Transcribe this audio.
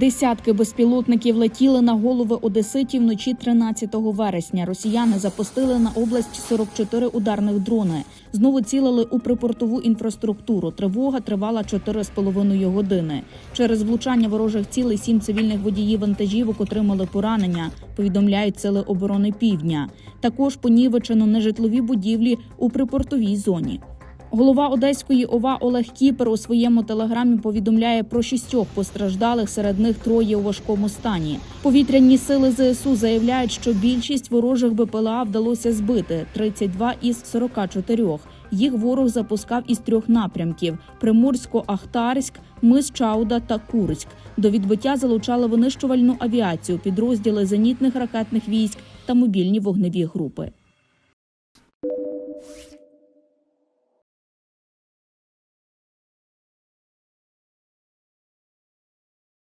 Десятки безпілотників летіли на голови одеситів вночі 13 вересня. Росіяни запустили на область 44 ударних дрони. Знову цілили у припортову інфраструктуру. Тривога тривала 4,5 години. Через влучання ворожих цілей сім цивільних водіїв вантажівок отримали поранення. Повідомляють сили оборони Півдня. Також понівечено нежитлові будівлі у припортовій зоні. Голова Одеської ОВА Олег Кіпер у своєму телеграмі повідомляє про шістьох постраждалих, серед них троє у важкому стані. Повітряні сили ЗСУ заявляють, що більшість ворожих БПЛА вдалося збити 32 із 44. Їх ворог запускав із трьох напрямків: Приморсько-Ахтарськ, Мис Чауда та Курськ. До відбиття залучали винищувальну авіацію, підрозділи зенітних ракетних військ та мобільні вогневі групи.